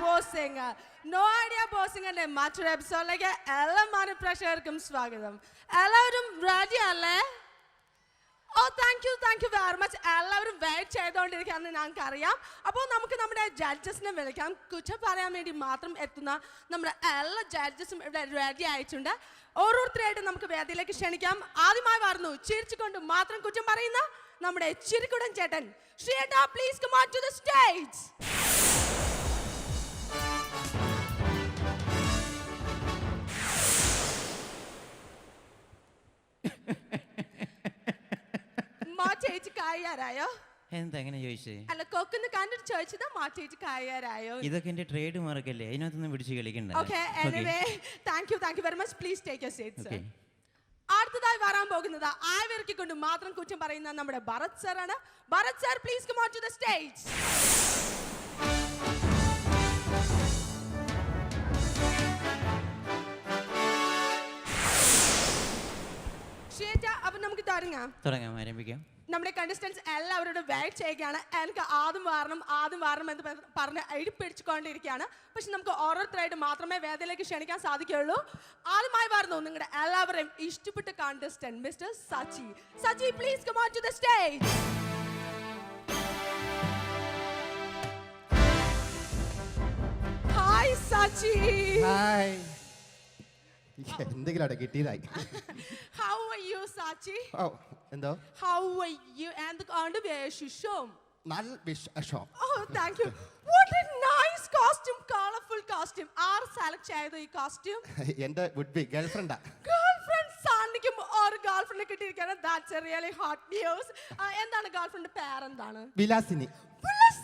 Bossing no idea ബോസിംഗിന്റെ മറ്റൊരു എപ്പിസോഡിലേക്ക് എല്ലാ പ്രേക്ഷകർക്കും സ്വാഗതം. എല്ലാവരും റെഡി അല്ലേ? ഓ thank you thank you very much എല്ലാവരും വെയിറ്റ് ചെയ്തുകൊണ്ടിരിക്കുകയാണെന്ന് ഞങ്ങൾക്ക് അറിയാം അപ്പോൾ നമുക്ക് നമ്മുടെ ജഡ്ജസിനെ വിളിക്കാം. കുറ്റം പറയാൻ വേണ്ടി മാത്രം എത്തുന്ന നമ്മുടെ എല്ലാ ജഡ്ജസും ഇവിടെ റെഡി ആയിട്ടുണ്ട്. ഓരോരുത്തരായിട്ട് നമുക്ക് വേദിയിലേക്ക് ക്ഷണിക്കാം. ആദ്യമായി വരുന്നു ചിരിച്ചുകൊണ്ട് മാത്രം കുറ്റം പറയുന്ന നമ്മുടെ ചിരിക്കുടൻ ചേട്ടൻ. ശ്രീയേട്ടാ please come on to the stage മാ ചേച്ചി കായാരായോ? എന്താ അങ്ങനെ ചോദിച്ചേ? അല്ല കൊക്കുന്ന് കണ്ടിട്ട് ചോദിച്ചതാ മാ ചേച്ചി കായാരായോ? ഇതൊക്കെ എന്റെ ട്രേഡ് മാർക്കല്ലേ അതിനകത്തൊന്നും പിടിച്ച് കളിക്കണ്ട. Okay anyway thank you thank you very much please take your seats. അടുത്തതായി വരാൻ പോകുന്നത് ആയവർക്ക് കൊണ്ട് മാത്രം കുറ്റം പറയുന്ന നമ്മുടെ ഭരത് സർ ആണ്. Bharat sir please come on to the stage തുടങ്ങാം. തുടങ്ങാം ആരംഭിക്കാം. നമ്മുടെ കണ്ടസ്റ്റൻസ് എല്ലാവരോടും വെയിറ്റ് ചെയ്യുകയാണ്. എനിക്ക് ആദ്യം വാരണം ആദ്യം വാരണം എന്ന് പറഞ്ഞ് ഇടിപ്പിടിച്ചുകൊണ്ടിരിക്കുകയാണ് പക്ഷെ നമുക്ക് ഓരോരുത്തരായിട്ട് മാത്രമേ വേദയിലേക്ക് ക്ഷണിക്കാൻ സാധിക്കുകയുള്ളൂ. ആദ്യമായി വരുന്നു നിങ്ങളുടെ എല്ലാവരെയും ഇഷ്ടപ്പെട്ട contestant mister Sachi. Sachi please come on to the stage hi Sachi. Hi എന്തെങ്കിലും അവിടെ കിട്ടിയതായി. ഹൗ യു സച്ചി ഓ എന്തോ? ഹൗ ആർ യു എന്തൊക്കെയാണ് വിശേഷം നല്ല വിശേഷം Oh, thank you. What a nice costume colourful costume R select ചെയ്ത ഈ കോസ്റ്റ്യൂം എന്റെ വുഡ് ബി ഗേൾഫ്രണ്ടാ ഗേൾഫ്രണ്ട് സാണ്ടിക്കും ഒരു ഗേൾഫ്രണ്ട് കിട്ടിയിരിക്കുകയാണ്. That's a really hot news എന്താണ് ഗേൾഫ്രണ്ട് പേരെന്താണ്? വിലാസിനി. വിലാസിനി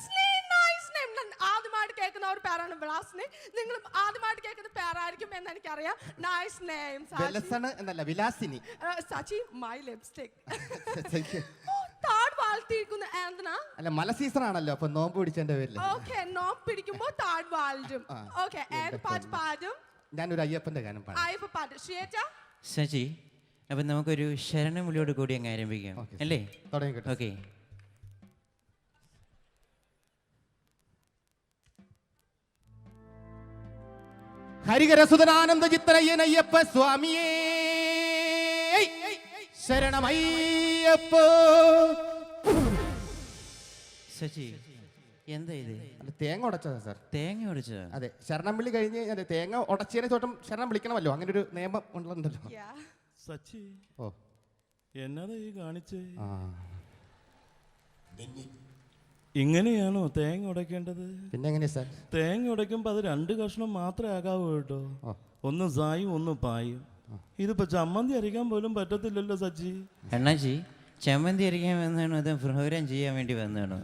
ഒരു പേരാണ് വിലാസിനി. നിങ്ങൾ ആദ്യമായിട്ട് കേൾക്കുന്ന പേരായിരിക്കും എന്ന് എനിക്കറിയാം. നൈസ് നെയിം എന്നല്ല വിലാസിനി. Sachi my lipstick. താട് വാഴ്ത്തിയിരിക്കുന്ന എന്തിനാ അല്ല മല സീസൺ ആണല്ലോ അപ്പൊ നോമ്പ് പിടിച്ചതിന്റെ ഓക്കെ നോമ്പ് പിടിക്കുമ്പോ താഴ് വാഴും ആ, ഓക്കെ ഏത് പാട്ട് പാടും? ഞാനൊരു അയ്യപ്പന്റെ ഗാനം പാടാം. ആയപ്പോ പാട്ട്. ശ്രീയേച്ച? സജി അപ്പം നമുക്കൊരു കൂടി അങ്ങ് ആരംഭിക്കാം. അല്ലേ? ഓക്കെ ഹരികരസുതനാനന്ദ ചിത്രയ്യനയ്യപ്പ സ്വാമിയേ. ശരണമയ്യപ്പോ. ശശി എന്താ ഇത്? അല്ല തേങ്ങ ഉടച്ചതാ സാർ. തേങ്ങ ഉടച്ചത്? അതെ ശരണം വിളി കഴിഞ്ഞ് അതെ തേങ്ങ ഉടച്ചതിനെ ചോട്ടം ശരണം വിളിക്കണമല്ലോ. അങ്ങനെ ഒരു നിയമം ഉണ്ടല്ലോ. സച്ചി ഓ. എന്നതാ ഈ കാണിച്ചേ? ആ. ഇങ്ങനെയാണോ തേങ്ങ ഉടയ്ക്കേണ്ടത്? പിന്നെ എങ്ങനെയാ സാർ? തേങ്ങ ഉടയ്ക്കുമ്പോൾ അത് രണ്ട് കഷ്ണം മാത്രമേ ആകാവൂ കേട്ടോ. ഒന്ന് സായും ഒന്ന് പായും. ഇതിപ്പോ ചമ്മന്തി അരിക്കാൻ പോലും പറ്റത്തില്ലല്ലോ സച്ചി. എണ്ണാച്ചി ചമ്മന്തി അരിക്കാൻ വന്നാണോ അത് പ്രഹരം ചെയ്യാൻ വേണ്ടി വന്നാണോ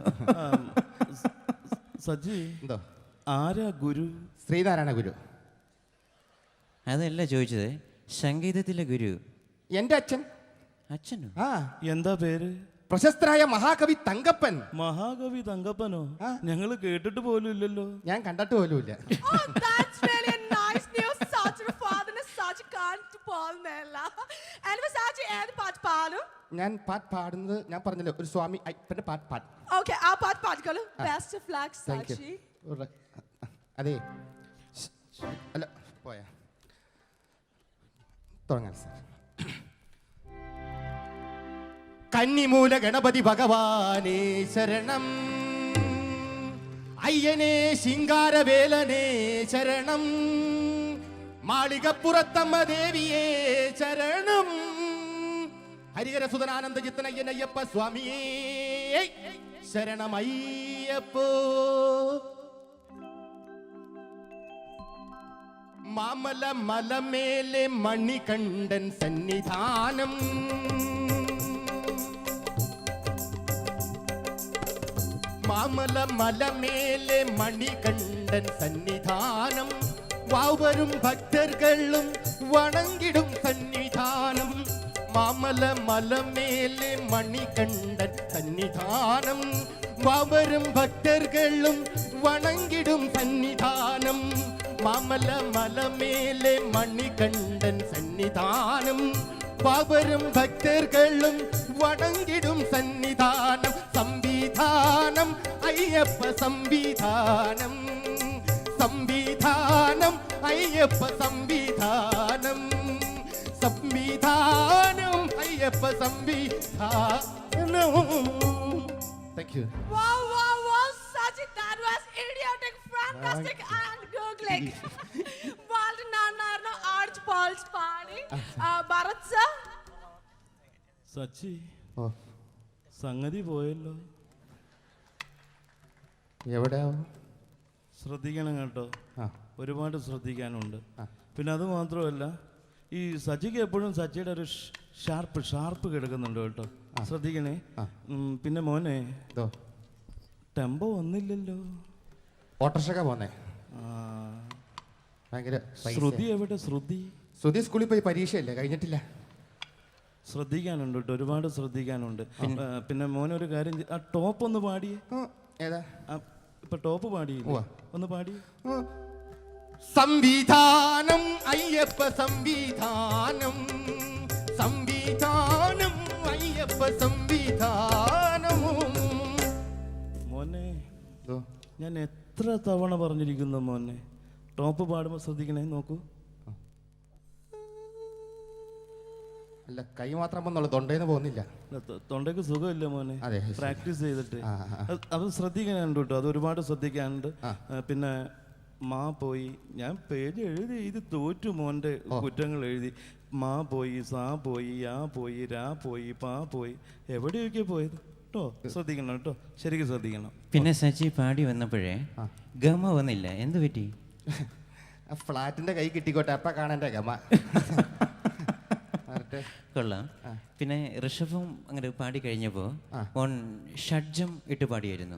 സജ്ജി സ- എന്തോ? ആരാ ഗുരു? ശ്രീനാരായണ ഗുരു. അതല്ല ചോദിച്ചത് സംഗീതത്തിലെ ഗുരു. എന്റെ അച്ഛൻ. അച്ഛനോ? ആ. എന്താ പേര്? പ്രശസ്തരായ മഹാകവി തങ്കപ്പൻ. മഹാകവി തങ്കപ്പനോ? ആ. ഞങ്ങൾ കേട്ടിട്ട് പോലും ഇല്ലല്ലോ. ഞാൻ കണ്ടിട്ട് പോലുമില്ല Oh, that's really nice news. Such a father such a can't Paul Nella. Sachi, ഏത് പാട്ട് പാടും? ഞാൻ പാട്ട് പാടുന്നത് ഞാൻ പറഞ്ഞല്ലോ ഒരു സ്വാമി അയ്യപ്പന്റെ പാട്ട് പാട്ട് ഓക്കെ ആ പാട്ട് പാടിക്കോളൂ. Best of luck thank you അതെ. അല്ല പോയാ. തുടങ്ങാം സാർ. കന്നിമൂല ഗണപതി ഭഗവാനേ ശരണം. അയ്യനേ ശിങ്കാരവേലനേ ശരണം. മാളികപ്പുറത്തമ്മ ദേവിയേ ശരണം. ഹരിഹര സുതനാനന്ദ ചിത്തനയ്യനയ്യപ്പ സ്വാമിയേ. ശരണമയ്യപ്പോ. മാമല മലമേലെ മണികണ്ഠൻ സന്നിധാനം. மாமல மலமேலே மணிகண்டன் சந்நிதானம். வாவரும் பக்தர்களும் வணங்கிடும் சந்நிதானம். மாமல மலமேலே மணிகண்டன் சந்நிதானம். வாவரும் பக்தர்களும் வணங்கிடும் சந்நிதானம். மாமல மலமேலே மணிகண்டன் சந்நிதானம். பாவரும் பக்தர்களும் வணங்கிடும் சந்நிதானம். தம்பி സംവിധാനം അയ്യപ്പ സംവിധാനം. സംവിധാനം അയ്യപ്പ സംവിധാനം. സംവിധാനം അയ്യപ്പ സംവിധാനം. Thank you Sajid, that was idiotic, fantastic, and googling. Sachi സംഗതി പോയല്ലോ. എവിടെയാ? ശ്രദ്ധിക്കണം കേട്ടോ. ഒരുപാട് ശ്രദ്ധിക്കാനുണ്ട്. പിന്നെ അത് മാത്രമല്ല ഈ സജിക്ക് എപ്പോഴും സച്ചിയുടെ ഒരു ഷാർപ്പ് ഷാർപ്പ് കിടക്കുന്നുണ്ട് കേട്ടോ. ശ്രദ്ധിക്കണേ. പിന്നെ മോനെ ടെമ്പോ വന്നില്ലല്ലോ. ഓട്ടർഷക്ക പോന്നേ. ഭയങ്കര ശ്രുതി എവിടെ? ശ്രുതി? ശ്രുതി സ്കൂളിൽ പോയി പരീക്ഷയല്ലേ? കഴിഞ്ഞിട്ടില്ല. ശ്രദ്ധിക്കാനുണ്ട് കേട്ടോ. ഒരുപാട് ശ്രദ്ധിക്കാനുണ്ട്. പിന്നെ മോനൊരു ഒരു കാര്യം ആ ടോപ്പ് ഒന്ന് പാടിയേ. ഏതാ? ഇപ്പൊ ടോപ്പ് പാടി. ഒന്ന് പാടി. സംവിധാനം അയ്യപ്പ സംവിധാനം. സംവിധാനം അയ്യപ്പ സംവിധാനം മോനെ ഞാൻ എത്ര തവണ പറഞ്ഞിരിക്കുന്നു മോനെ. ടോപ്പ് പാടുമ്പോൾ ശ്രദ്ധിക്കണേ നോക്കൂ. അല്ല കൈ മാത്രം വന്നുള്ള തൊണ്ടേന്ന് പോകുന്നില്ല. തൊണ്ടയ്ക്ക് സുഖമില്ല മോനെ. അതെ. പ്രാക്ടീസ് ചെയ്തിട്ട്. അത് ശ്രദ്ധിക്കാനുണ്ട് കേട്ടോ. അത് ഒരുപാട് ശ്രദ്ധിക്കാനുണ്ട്. പിന്നെ മാ പോയി. ഞാൻ പേജ് എഴുതി ഇത് തോറ്റു മോന്റെ കുറ്റങ്ങൾ എഴുതി. മാ പോയി സാ പോയി യാ പോയി രാ പോയി പാ പോയി. എവിടെയൊക്കെ പോയത്? കേട്ടോ ശ്രദ്ധിക്കണം കേട്ടോ ശരിക്കും ശ്രദ്ധിക്കണം. പിന്നെ സച്ചി പാടി വന്നപ്പോഴേ ഗമ വന്നില്ല. എന്ത് പറ്റി? ആ ഫ്ലാറ്റിന്റെ കൈ കിട്ടിക്കോട്ടെ. അപ്പ കാണാന്റെ ഗമ. കൊള്ളാം. പിന്നെ ഋഷഭം അങ്ങനെ പാടി കഴിഞ്ഞപ്പോൾ. ഓൺ ഷഡ്ജം ഇട്ട് പാടിയായിരുന്നു.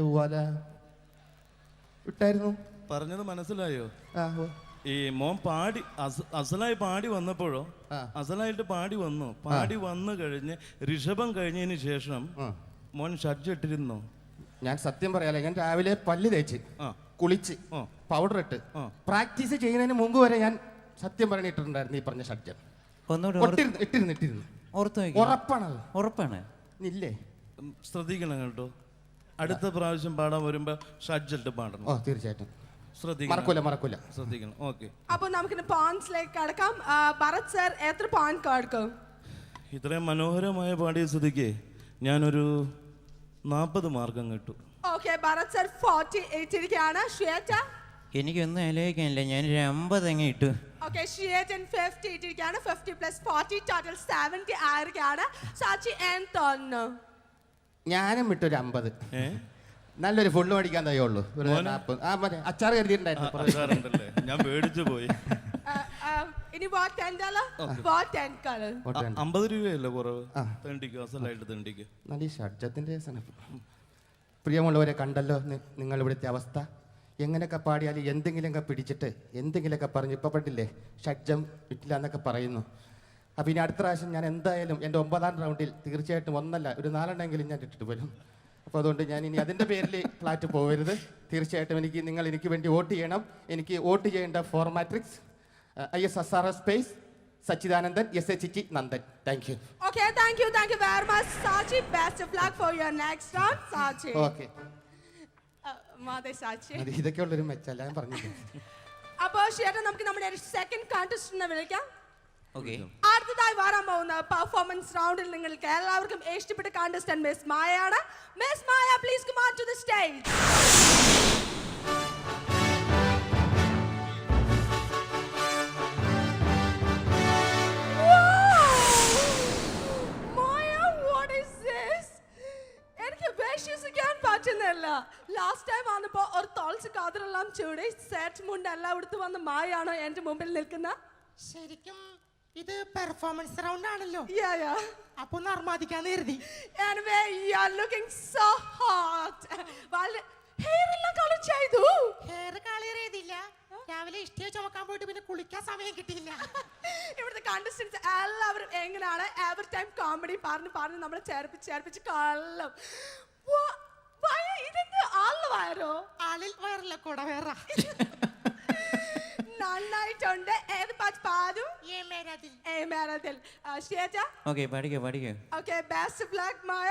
ഉവ്വാല പറഞ്ഞത് മനസ്സിലായോ? ഈ മോൻ പാടി അസ- അസലായി പാടി വന്നപ്പോഴോ. അസലായിട്ട് പാടി വന്നു. പാടി വന്നു കഴിഞ്ഞ് ഋഷഭം കഴിഞ്ഞതിന് ശേഷം മോൻ ഷഡ്ജ് ഇട്ടിരുന്നോ. ഞാൻ സത്യം പറയാലേ ഞാൻ രാവിലെ പല്ല് തേച്ച് കുളിച്ച്. പൗഡർ ഇട്ട് പ്രാക്ടീസ് ചെയ്യുന്നതിന് മുമ്പ് വരെ ഞാൻ സത്യം പറഞ്ഞിട്ടുണ്ടായിരുന്നു ഈ പറഞ്ഞ ഷഡ്ജം ഒന്നുകൂടെ ഓർ- ഒട്ടിരുന്ന് ഇട്ടിരുന്ന് ഇട്ടിരുന്നു. ഓർത്ത് നോക്കി ഉറപ്പാണത്. ഉറപ്പാണ്. ഇല്ലേ? ശ്രദ്ധിക്കണം കേട്ടോ. അടുത്ത പ്രാവശ്യം പാടാൻ വരുമ്പോ ഷഡ്ജിട്ട് പാടണം. ഓ തീർച്ചയായിട്ടും. ശ്രദ്ധിക്കണം. മറക്കൂല മറക്കൂല. ശ്രദ്ധിക്കണം. ഓക്കെ. അപ്പൊ നമുക്കിനി പോയിന്റ്സിലേക്ക് കടക്കാം. ആ, ഭരത് സർ എത്ര പോയിന്റ് കൊടുക്കും ഇത്രയും മനോഹരമായ പാടിയ സ്ഥിതിക്ക് ഞാനൊരു നാൽപ്പത് മാർക്കം കിട്ടും okay Bharat sir forty eight ഇരിക്കുകയാണ്. ശ്വേത? എനിക്കൊന്നും ആലോചിക്കാനില്ല. ഞാനൊരു അമ്പത് അങ്ങ് ഇട്ടു. ഓക്കെ ഷിയേറ്റൻ ഫിഫ്റ്റി ഇട്ടിരിക്കുകയാണ്. Fifty plus forty total seventy ആയിരിക്കുകയാണ്. സാച്ചി എൻ തോന്നുന്നു ഞാനും വിട്ടൊരു അമ്പത്. ഏ? നല്ലൊരു ഫുള്ള് മേടിക്കാൻ തയ്യുള്ളൂ ഒരു നാപ്പത് ആ മറ്റേ അച്ചാർ കരുതിയിട്ടുണ്ടായിരുന്നു കുറേ. അതാറുണ്ടല്ലേ ഞാൻ പേടിച്ചു പോയി. ആ, ആ, ഇനി what ten dollar what ten colour ഓട്ടെ അ- വേണ്ട. അമ്പത് രൂപയല്ലേ കുറവ്? ആ. തെണ്ടിക്കോ? അസലായിട്ട് തണ്ടിക്ക്? നല്ല ഈ സനപ്പ് പ്രിയമുള്ളവരെ കണ്ടല്ലോ നി- നിങ്ങൾ ഇവിടുത്തെ അവസ്ഥ. എങ്ങനെയൊക്കെ പാടിയാലും എന്തെങ്കിലുമൊക്കെ പിടിച്ചിട്ട് എന്തെങ്കിലുമൊക്കെ പറഞ്ഞു. ഇപ്പം പണ്ടില്ലേ ഷഡ്ജം ഇട്ടില്ല എന്നൊക്കെ പറയുന്നു. അപ്പം ഇനി അടുത്ത പ്രാവശ്യം ഞാൻ എന്തായാലും എന്റെ ഒമ്പതാം റൗണ്ടിൽ തീർച്ചയായിട്ടും ഒന്നല്ല ഒരു നാലെണ്ണമെങ്കിലും ഞാൻ ഇട്ടിട്ട് വരും. അപ്പോൾ അതുകൊണ്ട് ഞാൻ ഇനി അതിന്റെ പേരിൽ ഫ്ലാറ്റ് പോകരുത്. തീർച്ചയായിട്ടും എനിക്ക് നിങ്ങൾ എനിക്ക് വേണ്ടി വോട്ട് ചെയ്യണം. എനിക്ക് വോട്ട് ചെയ്യേണ്ട ഫോർമാട്രിക്സ് I S S R S space Sachidanandan S H ചി Nandan. Thank you okay thank you thank you very much Sachi. Best of luck for your next round Sachi. Okay Uh, Mother Sachi. അത് ഇതൊക്കെയുള്ളൊരു മെച്ചല്ല ഞാൻ പറഞ്ഞില്ലേ. അപ്പോൾ ചേട്ടാ നമുക്ക് നമ്മുടെ second കോntestant വിളിക്കാം. Okay. അടുത്തതായി വരാൻ പോകുന്ന പെർഫോമൻസ് റൗണ്ടിൽ നിങ്ങൾക്ക് എല്ലാവർക്കും ഇഷ്ടപ്പെട്ട contestant miss മായയാണ് miss Maya please come on to the stage set അവിടുത്തെ വന്ന് മായാണോ എന്റെ മുമ്പിൽ നിൽക്കുന്ന? ശരിക്കും ഇത് പെർഫോമൻസ് റൗണ്ട് ആണല്ലോ. Yeah, yeah. അപ്പൊ ഒന്ന് അർമാദിക്കാന്ന് കരുതി. Anyway, you are looking so hot. വളരെ hair എല്ലാം കളർ ചെയ്തു. ഹെയർ കളർ ചെയ്തില്ല. രാവിലെ ഇഷ്ടിക ചുമക്കാൻ പോയിട്ട് പിന്നെ കുളിക്കാൻ സമയം കിട്ടിയില്ല. ഇവിടുത്തെ കണ്ടസ്റ്റൻസ് എല്ലാവരും എങ്ങനെയാണ്? എവറി ടൈം കോമഡി പറഞ്ഞ് പറഞ്ഞ് നമ്മളെ ചേർപ്പിച്ച് ചേർപ്പിച്ച് കള്ളം. വാ- വയ, ഇതെന്ത് ആൾ വയറോ? ആളിൽ വയറില്ല കൂടെ വേറെ നന്നായിട്ടുണ്ട്. ഏത് പാട്ട് പാടും? ഏ മേരാതിൽ. ഏ മേരതിൽ. ഷേജ. ഓക്കെ പാടിക്കോ പാടിക്കോ okay best black Maya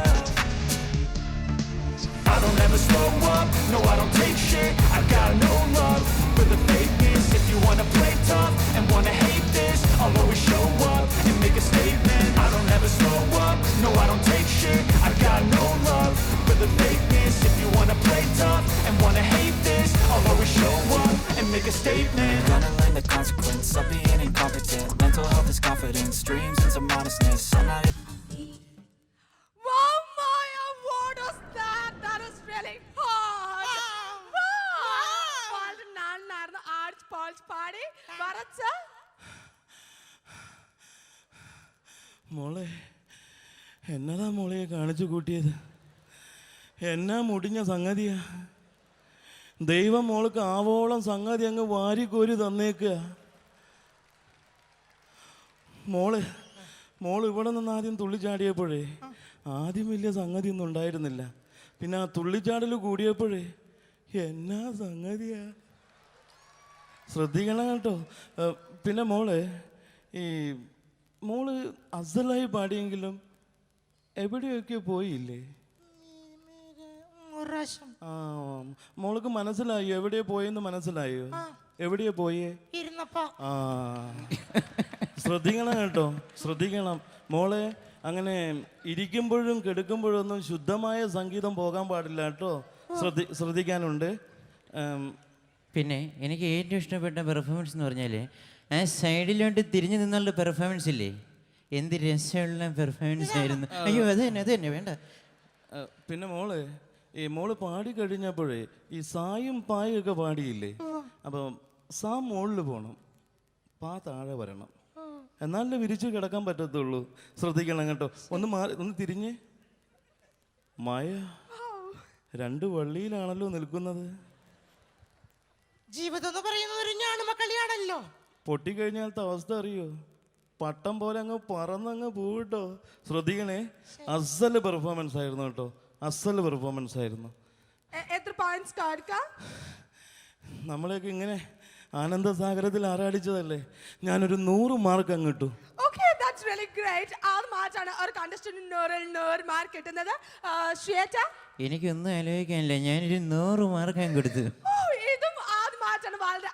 statement Gonna learn the consequence of being incompetent Mental health is confidence, dreams and some modestness I'm not Wow, Maya, what was that? That was really hard. Paul, വളരെ നന്നായിരുന്നു ആടിച്ച് പോളിച്ച് പാടി വരച്ച മോളെ എന്നതാ മോളെ കാണിച്ചു കൂട്ടിയത് എന്നാ മുടിഞ്ഞ സംഗതിയാ ദൈവം മോൾക്ക് ആവോളം സംഗതി അങ്ങ് വാരിക്കോരി തന്നേക്കുക മോൾ മോൾ ഇവിടെ നിന്ന് ആദ്യം തുള്ളിച്ചാടിയപ്പോഴേ ആദ്യം വലിയ സംഗതി ഒന്നും ഉണ്ടായിരുന്നില്ല. പിന്നെ ആ തുള്ളിച്ചാടൽ കൂടിയപ്പോഴേ എന്നാ സംഗതിയാ? ശ്രദ്ധിക്കണം കേട്ടോ. പിന്നെ മോൾ ഈ മോൾ അസലായി പാടിയെങ്കിലും എവിടെയൊക്കെ പോയില്ലേ? ഒരു പ്രാവശ്യം. ആ മോൾക്ക് മനസ്സിലായോ. എവിടെയാ പോയെന്ന് മനസ്സിലായോ? എവിടെയാ പോയേ? ഇരുന്നപ്പോ. ആ. ശ്രദ്ധിക്കണം കേട്ടോ. ശ്രദ്ധിക്കണം. മോളെ അങ്ങനെ ഇരിക്കുമ്പോഴും കിടക്കുമ്പോഴും ഒന്നും ശുദ്ധമായ സംഗീതം പോകാൻ പാടില്ല കേട്ടോ. ശ്രദ്ധി ശ്രദ്ധിക്കാനുണ്ട്. ഉം, പിന്നെ എനിക്ക് ഏറ്റവും ഇഷ്ടപ്പെട്ട പെർഫോമൻസ് എന്ന് പറഞ്ഞാൽ ആ സൈഡിലോട്ട് തിരിഞ്ഞു നിന്നുള്ള പെർഫോമൻസ് ഇല്ലേ? എന്ത് രസമുള്ള പെർഫോമൻസ് ആയിരുന്നു. അയ്യോ അത് തന്നെ അത് തന്നെ വേണ്ട. ഏ, പിന്നെ മോൾ ഈ മോൾ പാടി കഴിഞ്ഞപ്പോഴേ ഈ സായും പായും ഒക്കെ പാടിയില്ലേ? അപ്പം സാ മുകളിൽ പോകണം പാ താഴെ വരണം. എന്നാലേ വിരിച്ചു കിടക്കാൻ പറ്റത്തുള്ളൂ. ശ്രദ്ധിക്കണം കേട്ടോ. ഒന്ന് മാറി ഒന്ന് തിരിഞ്ഞ്. മായ രണ്ട് വള്ളിയിലാണല്ലോ നിൽക്കുന്നത്. ജീവിതം എന്ന് പറയുന്നത് ഒരു ഞാണുമക്കളിയാണല്ലോ. പൊട്ടിക്കഴിഞ്ഞാലത്തെ അവസ്ഥ അറിയോ? പട്ടം പോലെ അങ്ങ് പറന്നങ്ങ് പോവിട്ടോ. ശ്രദ്ധിക്കണേ. അസൽ പെർഫോമൻസ് ആയിരുന്നു കേട്ടോ. അസൽ പെർഫോമൻസ് ആയിരുന്നു. എത്ര പോയിന്റ്സ് കാണിക്കാം? നമ്മളെയൊക്കെ ഇങ്ങനെ ആനന്ദസാഗരത്തിൽ ആറാടിച്ചതല്ലേ ഞാനൊരു നൂറ് മാർക്ക് അങ്ങ് ഇട്ടു. ഓക്കെ ദാറ്റ്സ് റിയലി ഗ്രേറ്റ് ആറ് മാർച്ചാണ് ഒരു കണ്ടസ്റ്റന്റ് നൂറിൽ നൂറ് മാർക്ക് കിട്ടുന്നത്. ആ, എനിക്ക് എനിക്കൊന്നും ആലോചിക്കാനില്ല. ഞാനൊരു നൂറ് മാർക്ക് അങ്ങ് കൊടുത്തു ഓ, ഇതും മാർച്ചാണ് വളരെ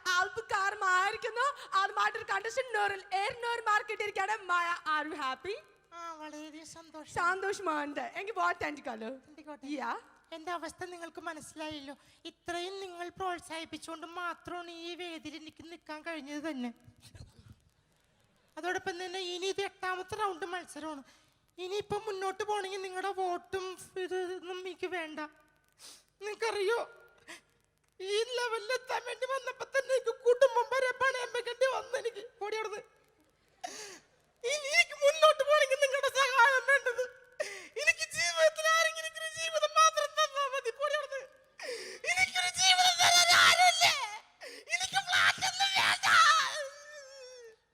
മാർട്ട് ഒരു കണ്ടസ്റ്റന്റ് നൂറിൽ എഴുന്നൂറ് മാർക്ക് കിട്ടിയിരിക്കുകയാണ് മായ ആർ യു ഹാപ്പി ആ വളരെയധികം സന്തോഷം. സന്തോഷമുണ്ട് എനിക്ക് വോട്ട്. യാ എന്റെ അവസ്ഥ നിങ്ങൾക്ക് മനസ്സിലായല്ലോ. ഇത്രയും നിങ്ങൾ പ്രോത്സാഹിപ്പിച്ചുകൊണ്ട് മാത്രമാണ് ഈ വേദിയിൽ എനിക്ക് നിൽക്കാൻ കഴിഞ്ഞത് തന്നെ. അതോടൊപ്പം തന്നെ ഇനി ഇത് എട്ടാമത്തെ റൗണ്ട് മത്സരമാണ്. ഇനിയിപ്പം മുന്നോട്ട് പോകണമെങ്കിൽ നിങ്ങളുടെ വോട്ടും ഇതൊന്നും എനിക്ക് വേണ്ട. നിങ്ങൾക്കറിയോ? ഈ ലെവലിൽ എത്താൻ വേണ്ടി വന്നപ്പോ തന്നെ എനിക്ക് കുടുംബം വരെ പണയം വെക്കേണ്ടി വന്നു എനിക്ക്. ഓടി അവിടുന്ന്. ഇനി എനിക്ക് മുന്നോട്ട് പോകണമെങ്കിൽ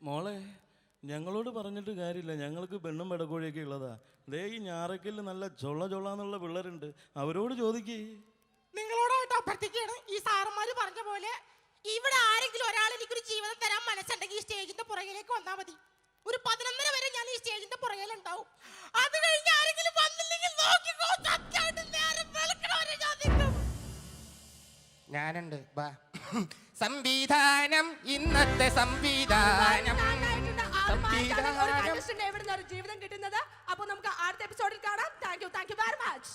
മോളെ ഞങ്ങളോട് പറഞ്ഞിട്ട് കാര്യമില്ല. ഞങ്ങൾക്ക് പെണ്ണും പെടക്കോഴിയൊക്കെ ഉള്ളതാ. ദേ ഈ ഞാറക്കല്ല് നല്ല ചൊള്ള ചൊള്ള എന്നുള്ള പിള്ളേരുണ്ട്. അവരോട് ചോദിക്കേ. നിങ്ങളോടായിട്ട് അഭ്യർത്ഥിക്കുകയാണ്? ഈ സാറന്മാര് പറഞ്ഞ പോലെ ഇവിടെ ആരെങ്കിലും ഒരാൾ എനിക്കൊരു ജീവിതം തരാൻ മനസ്സുണ്ടെങ്കിൽ ഈ സ്റ്റേജിന്റെ പുറകിലേക്ക് വന്നാൽ മതി. ഒരു പതിനൊന്നര വരെ ഞാൻ ഈ സ്റ്റേജിന്റെ പുറകിലുണ്ടാവും. അത് കഴിഞ്ഞ് ആരെങ്കിലും വന്നില്ലെങ്കിൽ നോക്കിക്കോ സത്യമായിട്ട് നേരം വെളുക്കണവരെ ഞാൻ ഞാനുണ്ട്. ബാ. സംവിധാനം ഇന്നത്തെ സംവിധാനം. ജീവിതം കിട്ടുന്നത്? അപ്പൊ നമുക്ക് അടുത്ത എപ്പിസോഡിൽ കാണാം. Thank you thank you very much